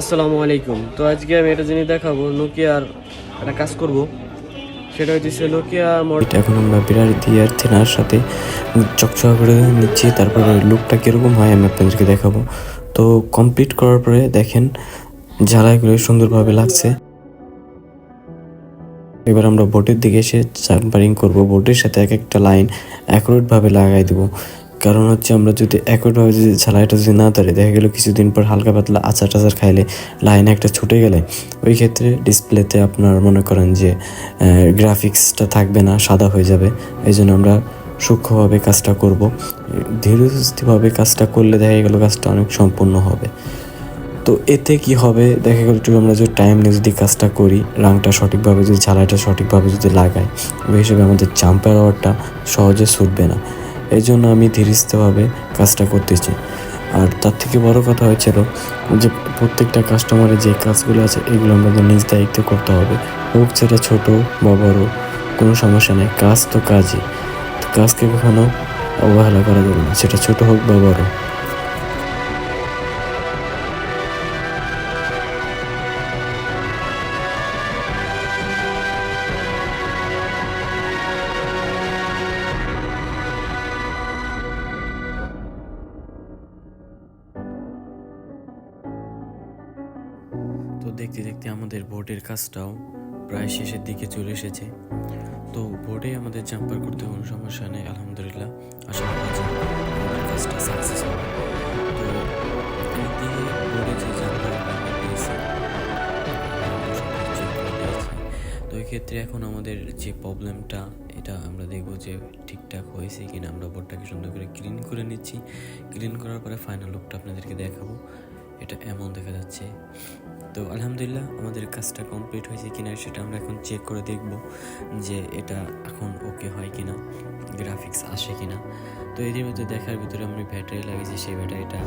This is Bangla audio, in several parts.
আসসালামু আলাইকুম। তো আজকে আমি একটা জিনিস দেখাবো, নোকিয়ার একটা কাজ করব। সেটা হচ্ছে নোকিয়া মডেল এখন আমরা বিরাট দিয়ে থেনার সাথে চকচকা করে নিচ্ছি, তারপরে লুকটা কীরকম হয় আমি আপনাদেরকে দেখাবো। তো কমপ্লিট করার পরে দেখেন ঝালাইগুলো সুন্দরভাবে লাগছে। এবার আমরা বোটের দিকে এসে জাম্পারিং করব। বোটের সাথে এক একটা লাইন অ্যাকুরেটভাবে লাগাই দেবো। কারণ হচ্ছে আমরা যদি অ্যাকুরেটভাবে যদি ঝালাইটা যদি না ধরে দেখা গেলো কিছুদিন পর হালকা পাতলা আচার টাচার খাইলে লাইন একটা ছুটে গেলে, ওই ক্ষেত্রে ডিসপ্লেতে আপনার মনে করেন যে গ্রাফিক্সটা থাকবে না, সাদা হয়ে যাবে। এই জন্য আমরা সূক্ষ্মভাবে কাজটা করব। ধীরস্থিরভাবে কাজটা করলে দেখা গেলো কাজটা অনেক সম্পূর্ণ হবে। তো এতে কি হবে? দেখা গেল একটু আমরা যদি টাইম নিয়ে যদি কাজটা করি, রাংটা সঠিকভাবে যদি, ঝালাইটা সঠিকভাবে যদি লাগাই, ওই হিসেবে আমাদের জাম্পার আওয়ারটা সহজে ছুটবে না। এই জন্য আমি ধীরস্থভাবে কাজটা করতেছি। আর তার থেকে বড় কথা হয়েছিল যে, প্রত্যেকটা কাস্টমারের যে কাজগুলো আছে, এগুলো আমাদের নিজ দায়িত্ব করতে হবে। হোক সেটা ছোটো বা বড়ো, কোনো সমস্যা নেই। কাজ তো কাজই। কাজকে কখনো অবহেলা করা যাবে না। সেটা ছোটো হোক বা বড়। দেখতে দেখতে আমাদের বোর্ডের কাজটাও প্রায় শেষের দিকে চলে এসেছে। তো বোর্ডে আমাদের জাম্পার করতে কোনো সমস্যা নেই, আলহামদুলিল্লাহ। আশা করা যায় আমাদের কাজটা সাকসেস হবে। তো যে দিয়েছি। তো এই ক্ষেত্রে এখন আমাদের যে প্রবলেমটা এটা আমরা দেখব যে ঠিকঠাক হয়েছে কিনা। আমরা বোর্ডটাকে সুন্দর করে ক্লিন করে নিচ্ছি। ক্লিন করার পরে ফাইনাল লুকটা আপনাদেরকে দেখাবো। এটা এমন দেখা যাচ্ছে। তো আলহামদুলিল্লাহ আমাদের কাজটা কমপ্লিট হয়েছে কিনা সেটা আমরা এখন চেক করে দেখব যে এটা এখন ওকে হয় কিনা গ্রাফিক্স আসে কিনা। তো এদের মধ্যে দেখার ভিতরে আমি ব্যাটারি লাগিয়েছি সেই ব্যাটারিটা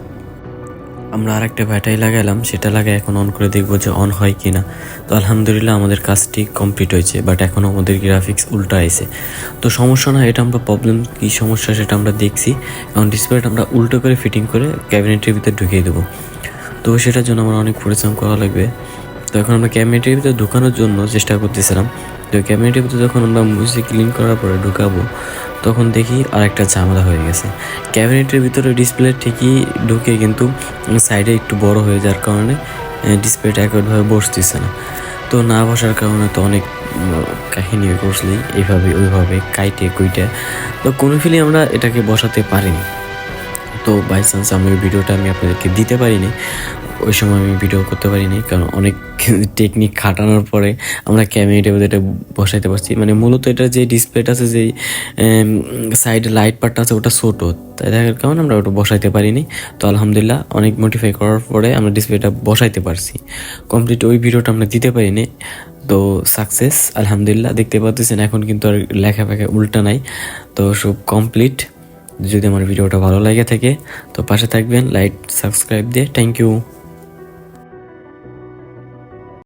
আমরা আরেকটা ব্যাটারি লাগালাম, সেটা লাগাই এখন অন করে দেখব যে অন হয় কি না তো আলহামদুলিল্লাহ আমাদের কাজটি কমপ্লিট হয়েছে বাট এখনও আমাদের গ্রাফিক্স উল্টা আছে তো সমস্যা না, এটা আমরা প্রবলেম কী সমস্যা সেটা আমরা দেখছি। কারণ ডিসপ্লেটা আমরা উল্টো করে ফিটিং করে ক্যাবিনেটের ভিতরে ঢুকিয়ে দেবো। তো সেটার জন্য আমার অনেক পরিশ্রম করা লাগবে। তো এখন আমরা ক্যাবিনেটের ভিতরে ঢুকানোর জন্য চেষ্টা করতেছিলাম। তো ক্যাবিনেটের ভিতরে যখন আমরা মুছে ক্লিন করার পরে ঢুকাবো, তখন দেখি আর একটা ঝামেলা হয়ে গেছে। ক্যাবিনেটের ভিতরে ডিসপ্লে ঠিকই ঢুকে কিন্তু সাইডে একটু বড় হয়ে যাওয়ার কারণে ডিসপ্লেটা একভাবে বসতেছে না। তো না বসার কারণে তো অনেক কাহিনী করছিলি এইভাবে ওইভাবে কাইটে কুইটে। তো কোনো ফিলে আমরা এটাকে বসাতে পারিনি। তো বাই চান্স আমি ভিডিওটা আমি আপনাদেরকে দিতে পারিনি। ওই সময় আমি ভিডিও করতে পারিনি, কারণ অনেক টেকনিক খাটানোর পরে আমরা ক্যামেরাটা এটা বসাইতে পারছি। মানে মূলত এটা যে ডিসপ্লেটা আছে যে সাইডে লাইট পার্টটা আছে, ওটা ছোটো। তাই দেখার কারণে আমরা ওটা বসাইতে পারিনি। তো আলহামদুলিল্লাহ অনেক মডিফাই করার পরে আমরা ডিসপ্লেটা বসাইতে পারছি। কমপ্লিট ওই ভিডিওটা আমরা দিতে পারিনি। তো সাকসেস আলহামদুলিল্লাহ, দেখতে পাচ্ছেন, এখন কিন্তু আর লেখা ফেখা উল্টা নাই। তো সব কমপ্লিট যদি আমার ভিডিওটা ভালো লাগে থাকে তো পাশে থাকবেন লাইক সাবস্ক্রাইব দিয়ে থ্যাংক ইউ